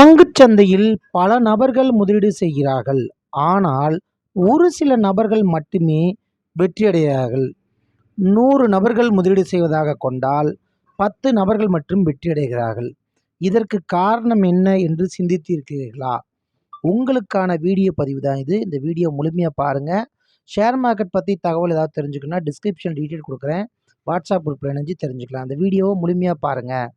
பங்குச்சந்தையில் பல நபர்கள் முதலீடு செய்கிறார்கள். ஆனால் ஒரு சில நபர்கள் மட்டுமே வெற்றியடைகிறார்கள். நூறு நபர்கள் முதலீடு செய்வதாக கொண்டால் பத்து நபர்கள் மட்டும் வெற்றியடைகிறார்கள். இதற்கு காரணம் என்ன என்று சிந்தித்திருக்கிறீர்களா? உங்களுக்கான வீடியோ பதிவு தான் இது. இந்த வீடியோ முழுமையாக பாருங்கள் ஷேர் மார்க்கெட் பற்றி தகவல் ஏதாவது தெரிஞ்சுக்கணும்னா டிஸ்கிரிப்ஷன் டீட்டெயில் கொடுக்குறேன் வாட்ஸ்அப் குரூப்பில் இணைஞ்சு தெரிஞ்சுக்கலாம். அந்த வீடியோவை முழுமையாக பாருங்கள்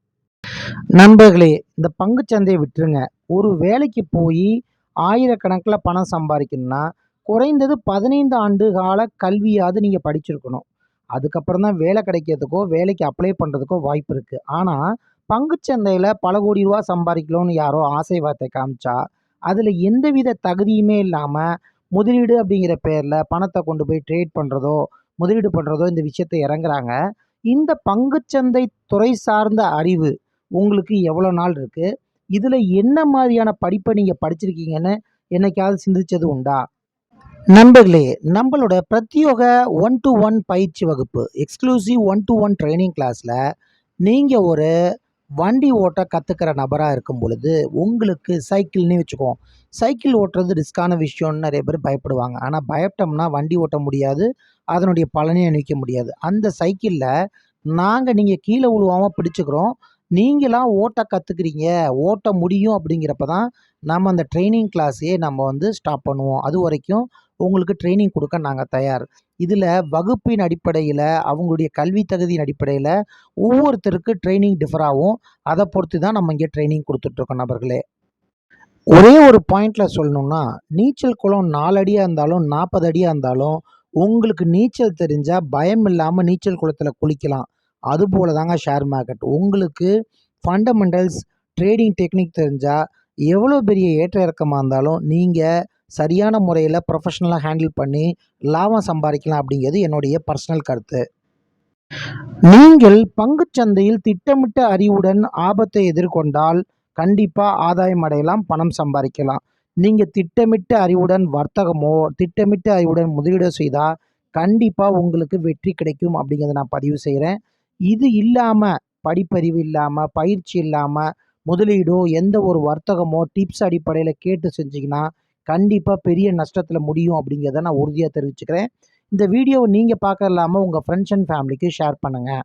நண்பர்களே, இந்த பங்குச்சந்தையை விட்டுருங்க. ஒரு வேலைக்கு போய் ஆயிரக்கணக்கில் பணம் சம்பாதிக்கணும்னா குறைந்தது 15 ஆண்டு கால கல்வியாவது நீங்கள் படிச்சிருக்கணும். அதுக்கப்புறம் தான் வேலை கிடைக்கிறதுக்கோ, வேலைக்கு அப்ளை பண்ணுறதுக்கோ வாய்ப்பு இருக்குது ஆனால் பங்குச்சந்தையில் பல கோடி ரூபா சம்பாதிக்கணும்னு யாரோ ஆசை வார்த்தை காமிச்சா, அதில் எந்தவித தகுதியுமே இல்லாமல் முதலீடு அப்படிங்கிற பேரில் பணத்தை கொண்டு போய் ட்ரேட் பண்ணுறதோ முதலீடு பண்ணுறதோ இந்த விஷயத்த இறங்குறாங்க. இந்த பங்குச்சந்தை துறை சார்ந்த அறிவு உங்களுக்கு எவ்வளோ நாள் இருக்குது இதில் என்ன மாதிரியான படிப்பை நீங்கள் படிச்சிருக்கீங்கன்னு என்னைக்காவது சிந்திச்சது உண்டா? நண்பர்களே, நம்மளோட பிரத்யோக ஒன் டூ ஒன் பயிற்சி வகுப்பு exclusive one two one training கிளாஸில் நீங்கள் ஒரு வண்டி ஓட்ட கற்றுக்கிற நபராக இருக்கும் பொழுது, உங்களுக்கு சைக்கிள்னே வச்சுக்குவோம். சைக்கிள் ஓட்டுறது ரிஸ்க்கான விஷயம்னு நிறைய பேர் பயப்படுவாங்க. ஆனால் பயப்பட்டோம்னா வண்டி ஓட்ட முடியாது. அதனுடைய பலனை அணிவிக்க முடியாது. அந்த சைக்கிளில் நாங்கள் நீங்கள் கீழே விழுவாமல் பிடிச்சிக்கிறோம் நீங்களாம் ஓட்ட கற்றுக்குறீங்க ஓட்ட முடியும் அப்படிங்கிறப்ப தான் நம்ம அந்த ட்ரைனிங் கிளாஸையே நம்ம வந்து ஸ்டாப் பண்ணுவோம். அது வரைக்கும் உங்களுக்கு ட்ரைனிங் கொடுக்க நாங்கள் தயார். இதில் வகுப்பின் அடிப்படையில் அவங்களுடைய கல்வி தகுதியின் அடிப்படையில் ஒவ்வொருத்தருக்கு ட்ரைனிங் டிஃபராகவும் அதை பொறுத்து தான் நம்ம இங்கே ட்ரைனிங் கொடுத்துட்ருக்கோம் நபர்களே. ஒரே ஒரு பாயிண்டில் சொல்லணும்னா, நீச்சல் குளம் நாலடியாக இருந்தாலும், நாற்பது அடியாக இருந்தாலும், உங்களுக்கு நீச்சல் தெரிஞ்சால் பயம் இல்லாமல் நீச்சல் குளத்தில் குளிக்கலாம். அதுபோல் தாங்க ஷேர் மார்க்கெட். உங்களுக்கு ஃபண்டமெண்டல்ஸ், ட்ரேடிங் டெக்னிக் தெரிஞ்சால் எவ்வளோ பெரிய ஏற்ற இறக்கமாக இருந்தாலும், நீங்கள் சரியான முறையில் ப்ரொஃபஷனலாக ஹேண்டில் பண்ணி லாபம் சம்பாதிக்கலாம் அப்படிங்கிறது என்னுடைய பர்சனல் கருத்து. நீங்கள் பங்குச்சந்தையில் திட்டமிட்ட அறிவுடன் ஆபத்தை எதிர்கொண்டால், கண்டிப்பாக ஆதாயம் அடையலாம், பணம் சம்பாதிக்கலாம் நீங்கள் திட்டமிட்ட அறிவுடன் வர்த்தகமோ, திட்டமிட்ட அறிவுடன் முதலீடோ செய்தால் கண்டிப்பாக உங்களுக்கு வெற்றி கிடைக்கும் அப்படிங்கிறத நான் பதிவு செய்கிறேன் இது இல்லாமல் படிப்பறிவு இல்லாமல் பயிற்சி இல்லாமல் முதலீடோ, எந்த ஒரு வர்த்தகமோ டிப்ஸ் அடிப்படையில் கேட்டு செஞ்சிங்கன்னா கண்டிப்பாக பெரிய நஷ்டத்தில் முடியும் அப்படிங்கிறத நான் உறுதியாக தெரிவிச்சுக்கிறேன். இந்த வீடியோவை நீங்கள் பார்க்க இல்லாமல் உங்கள் ஃப்ரெண்ட்ஸ் அண்ட் ஃபேமிலிக்கு ஷேர் பண்ணுங்கள்